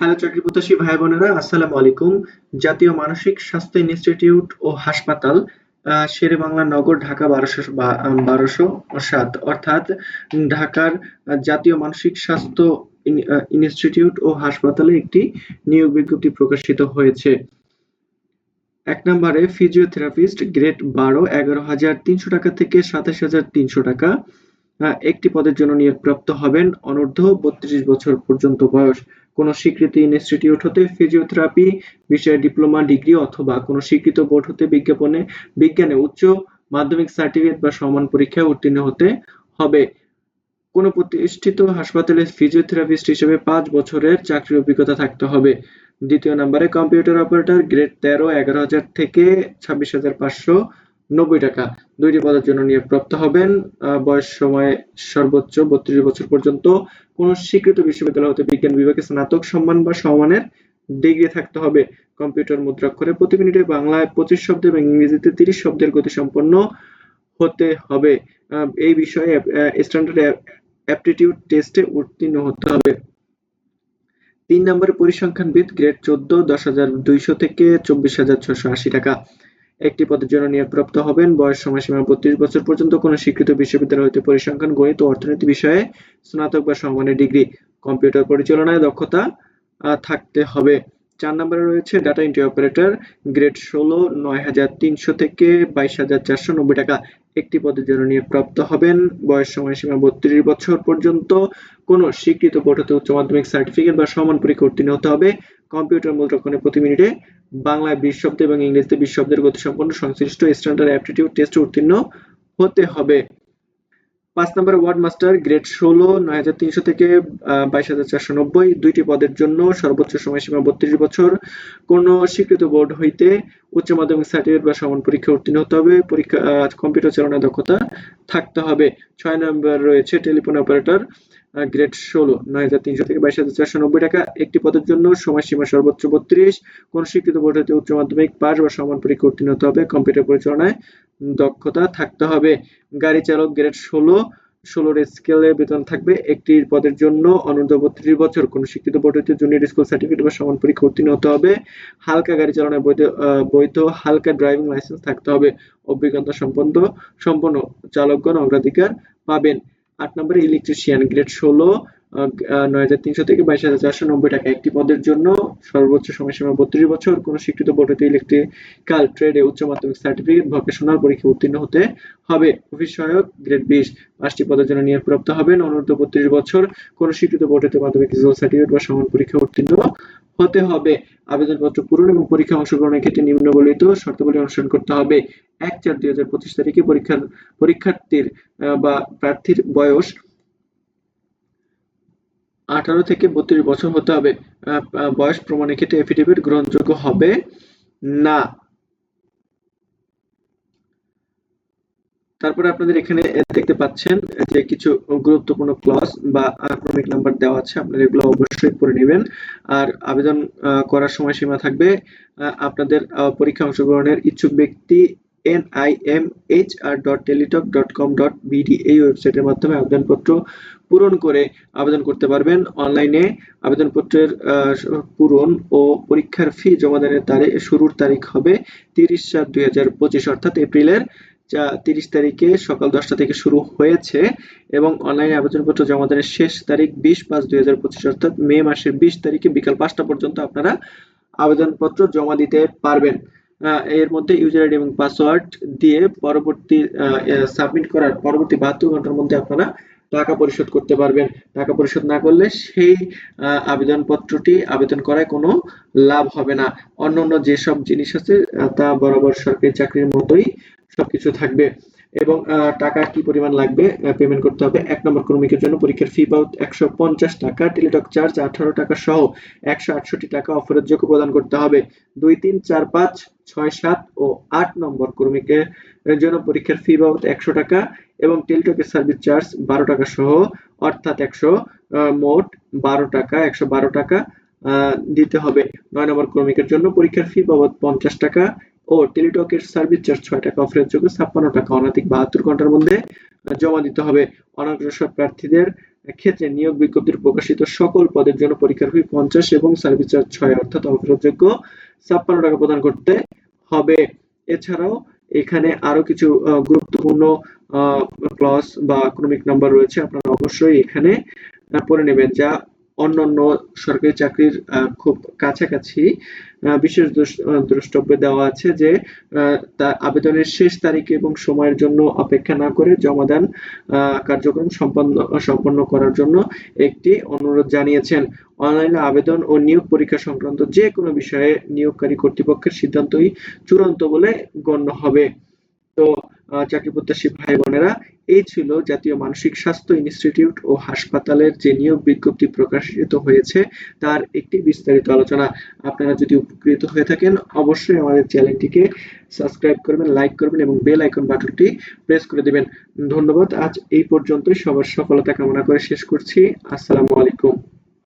Hello চাকরি প্রত্যাশী ভাই বোনেরা, আসসালামু আলাইকুম। জাতীয় মানসিক স্বাস্থ্য ইনস্টিটিউট ও হাসপাতাল শেরে বাংলা নগর, ঢাকা বারোশো বারোশো সাত। অর্থাৎ ঢাকার জাতীয় মানসিক স্বাস্থ্য ইনস্টিটিউট ও হাসপাতালে একটি নিয়োগ বিজ্ঞপ্তি প্রকাশিত হয়েছে। এক নম্বরে ফিজিওথেরাপিস্ট, গ্রেড বারো, এগারো হাজার তিনশো টাকা থেকে সাতাশ হাজার তিনশো টাকা। একটি পদের জন্য নিয়োগপ্রাপ্ত হবেন। অনূর্ধ্ব বত্রিশ বছর পর্যন্ত বয়স। কোনো স্বীকৃত ইনস্টিটিউট হতে ফিজিওথেরাপি বিষয়ে ডিপ্লোমা ডিগ্রি অথবা কোনো স্বীকৃত বোর্ড হতে বিজ্ঞাপনে, বিজ্ঞানে উচ্চ মাধ্যমিক সার্টিফিকেট বা সমান পরীক্ষায় উত্তীর্ণ হতে হবে। কোনো প্রতিষ্ঠিত হাসপাতালে ফিজিওথেরাপিস্ট হিসেবে পাঁচ বছরের চাকরির অভিজ্ঞতা থাকতে হবে। দ্বিতীয় নম্বরে কম্পিউটার অপারেটর গ্রেড তেরো, এগারো হাজার থেকে ছাব্বিশ হাজার পাঁচশো নব্বই টাকা। দুইটি পদের জন্য নিয়োগপ্রাপ্ত হবেন। বয়স সময় সর্বোচ্চ বত্রিশ বছর পর্যন্ত। কোন স্বীকৃত বিশ্ববিদ্যালয় হতে বিজ্ঞান বিভাগে স্নাতক সম্মান বা সমমানের ডিগ্রি থাকতে হবে। কম্পিউটার মুদ্রাক্ষরে প্রতি মিনিটে বাংলায় পঁচিশ শব্দ এবং ইংরেজিতে তিরিশ শব্দের গতি সম্পন্ন হতে হবে। এই বিষয়ে স্ট্যান্ডার্ড অ্যাপটিটিউড টেস্টে উত্তীর্ণ হতে হবে। তিন নম্বরে পরিসংখ্যানবিদ গ্রেড চোদ্দ, দশ হাজার দুইশো থেকে চব্বিশ হাজার ছশো আশি টাকা। একটি পদের জন্য নিয়োগপ্রাপ্ত হবেন। বয়স সময়সীমা বত্রিশ বছর পর্যন্ত কোনো স্বীকৃত বিশ্ববিদ্যালয় হতে পরিসংখ্যান, গণিত ও অর্থনীতি বিষয়ে স্নাতক বা সমমানের ডিগ্রি। কম্পিউটার পরিচালনায় দক্ষতা থাকতে হবে। চার নম্বরে রয়েছে ডাটা এন্ট্রি অপারেটর গ্রেড ষোলো, নয় হাজার তিনশো থেকে বাইশ হাজার চারশো নব্বই টাকা। একটি পদের জন্য নিয়োগপ্রাপ্ত হবেন। বয়স সময়সীমা বত্রিশ বছর পর্যন্ত। কোনো স্বীকৃত হতে উচ্চ মাধ্যমিক সার্টিফিকেট বা সমান পরীক্ষা উত্তীর্ণ হতে হবে। কম্পিউটার মুদ্রাক্ষণে প্রতি মিনিটে বাংলায় বিশ শব্দ এবং ইংরেজিতে বিশ শব্দের গতি সম্পন্ন সংশ্লিষ্ট স্ট্যান্ডার্ড অ্যাপটিটিউড টেস্টে উত্তীর্ণ হতে হবে। পাঁচ নম্বর ওয়ার্ড মাস্টার গ্রেড ষোলো, নয় হাজার তিনশো থেকে বাইশ হাজার চারশো নব্বই। দুইটি পদের জন্য সর্বোচ্চ সময়সীমা বত্রিশ বছর। কোন স্বীকৃত বোর্ড হইতে উচ্চ মাধ্যমিক সার্টিফিকেট বা সমান পরীক্ষা উত্তীর্ণ হতে হবে। পরীক্ষা কম্পিউটার চালনা দক্ষতা থাকতে হবে। ছয় নম্বর রয়েছে টেলিফোন অপারেটর। গ্রেড ষোলো, নয় হাজার তিনশো থেকে বাইশ হাজার চারশো নব্বই টাকা। একটি পদের জন্য সময়সীমা সর্বোচ্চ বত্রিশ। কোন স্বীকৃত বোর্ড হতে উচ্চ মাধ্যমিক পাস বা সমান পরীক্ষা উত্তীর্ণ হতে হবে। কম্পিউটার পরিচালনায় দক্ষতা থাকতে হবে। গাড়ি চালক গ্রেড ষোলো, ষোলোর স্কেলে বেতন থাকবে। একটি পদের জন্য অনূর্ধ্ব বত্রিশ বছর। কোন শিক্ষিত বোর্ড হতে জুনিয়র স্কুল সার্টিফিকেট বা সমান পরীক্ষা উত্তীর্ণ হতে হবে। হালকা গাড়ি চালানোর বৈধ বৈধ হালকা ড্রাইভিং লাইসেন্স থাকতে হবে। অভিজ্ঞতা সম্পন্ন সম্পন্ন চালকগণ অগ্রাধিকার পাবেন। আট নম্বরে ইলেকট্রিশিয়ান গ্রেড ষোলো নয় হাজার তিনশো থেকে বাইশ হাজার চারশো নব্বই টাকা। একটি পদের জন্য সর্বোচ্চ সময়সীমা বত্রিশ বছর। কোন স্বীকৃত বোর্ড ইলেকট্রিক্যাল ট্রেডে উচ্চ মাধ্যমিক সার্টিফিকেট ভোকেশনাল পরীক্ষা উত্তীর্ণ হতে হবে। সহায়ক গ্রেড বিশ, পাঁচটি পদের জন্য নিয়োগপ্রাপ্ত হবেন। অনূর্ধ্ব বত্রিশ বছর। কোন স্বীকৃত বোর্ড হতে মাধ্যমিক রেজাল্ট সার্টিফিকেট বা সমান পরীক্ষা উত্তীর্ণ হতে হবে। আবেদনপত্র পূরণ এবং পরীক্ষা অংশগ্রহণের ক্ষেত্রে নিম্নবলিত শর্তাবলী অনুসরণ করতে হবে। এক চার দুই হাজার পঁচিশ তারিখে পরীক্ষার, পরীক্ষার্থীর বা প্রার্থীর বয়স আঠারো থেকে বত্রিশ বছর হতে হবে। বয়স প্রমাণের ক্ষেত্রে এফিডেভিট গ্রহণযোগ্য হবে না। তারপরে আপনাদের এখানে দেখতে পাচ্ছেন যে কিছু গুরুত্বপূর্ণ ক্লজ বা ক্রমিক নাম্বার দেওয়া আছে, আপনারা এগুলো অবশ্যই পড়ে নেবেন। আর আবেদন করার সময় সীমা থাকবে আপনাদের পরীক্ষা অংশগ্রহণের ইচ্ছুক ব্যক্তি N I M H R dot Teletalk dot com dot nimhr.teletalk.com.bd এই ওয়েবসাইটের মাধ্যমে আবেদনপত্র পূরণ করে আবেদন করতে পারবেন। অনলাইনে আবেদনপত্রের পূরণ ও পরীক্ষার ফি জমাদানের তারিখ, শুরুর তারিখ হবে তিরিশ সাত দুই হাজার পঁচিশ, অর্থাৎ এপ্রিলের তিরিশ তারিখে সকাল দশটা থেকে শুরু হয়েছে এবং অনলাইনে আবেদনপত্র জমা দেওয়ার শেষ তারিখ বিশ পাঁচ দুই হাজার পঁচিশ, অর্থাৎ মে মাসের বিশ তারিখে বিকাল পাঁচটা পর্যন্ত আপনারা আবেদনপত্র জমা দিতে পারবেন। এর মধ্যে ইউজার আইডি এবং পাসওয়ার্ড দিয়ে পরবর্তী সাবমিট করার পরবর্তী বাহাত্তর ঘণ্টার মধ্যে আপনারা টাকা পরিশোধ করতে পারবেন। টাকা পরিশোধ না করলে সেই আবেদনপত্রটি আবেদন করায় কোনো লাভ হবে না। অন্যান্য যেসব জিনিস আছে তা বরাবর সরকারি চাকরির মতোই সবকিছু থাকবে। এবং টাকা কি পরিমাণ লাগবে পেমেন্ট করতে হবে, এক নম্বর কর্মীকের জন্য পরীক্ষার ফি পাও একশো পঞ্চাশ টাকা টেলিটক চার্জ আঠারো টাকা সহ একশো আটষট্টি টাকা অফারের যোগ্য প্রদান করতে হবে। দুই তিন চার পাঁচ ছয় সাত ও আট নম্বর কর্মীকে জন্য পরীক্ষার ফি বাবদ একশো টাকা এবং টেলিটকের সার্ভিস চার্জ বারো টাকা সহ, অর্থাৎ একশো মোট বারো টাকা, একশো বারো টাকা দিতে হবে। নয় নম্বর কর্মীকের জন্য পরীক্ষার ফি বাবদ পঞ্চাশ টাকা ও টেলিটকের সার্ভিস চার্জ ছয় টাকা অফারের যোগ্য ছাপ্পান্ন টাকা। অনধিক বাহাত্তর ঘণ্টার মধ্যে জমা দিতে হবে। অনগ্রসর প্রার্থীদের ক্ষেত্রে নিয়োগ বিজ্ঞপ্তির প্রকাশিত সকল পদের জন্য পরীক্ষার ফি পঞ্চাশ এবং সার্ভিস চার্জ ছয়, অর্থাৎ অফেরতযোগ্য ছাপ্পান্ন টাকা প্রদান করতে হবে। এছাড়াও এখানে আরও কিছু গুরুত্বপূর্ণ ক্লস বা ইকোনমিক নাম্বার রয়েছে, আপনারা অবশ্যই এখানে পড়ে নেবেন, যা অন্যান্য সরকারি চাকরির খুব কাছাকাছি বিশেষ দ্রষ্টব্যে দেওয়া আছে যে আবেদনের শেষ তারিখ এবং সময়ের জন্য অপেক্ষা না করে জমাদান আহ, কার্যক্রম সম্পন্ন সম্পন্ন করার জন্য একটি অনুরোধ জানিয়েছেন। অনলাইনে আবেদন ও নিয়োগ পরীক্ষা সংক্রান্ত যে কোনো বিষয়ে নিয়োগকারী কর্তৃপক্ষের সিদ্ধান্তই চূড়ান্ত বলে গণ্য হবে। তো চাকরি প্রত্যাশী ভাই বোনেরা এই ছিল জাতীয় মানসিক স্বাস্থ্য ইনস্টিটিউট ও হাসপাতালের যে নিয়োগ বিজ্ঞপ্তি প্রকাশিত হয়েছে, তার একটি বিস্তারিত আলোচনা। আপনারা যদি উপকৃত হয়ে থাকেন, অবশ্যই আমাদের চ্যানেলটিকে সাবস্ক্রাইব করবেন, লাইক করবেন এবং বেল আইকন বাটনটি প্রেস করে দেবেন। ধন্যবাদ। আজ এই পর্যন্তই। সবার সফলতা কামনা করে শেষ করছি। আসসালামু আলাইকুম।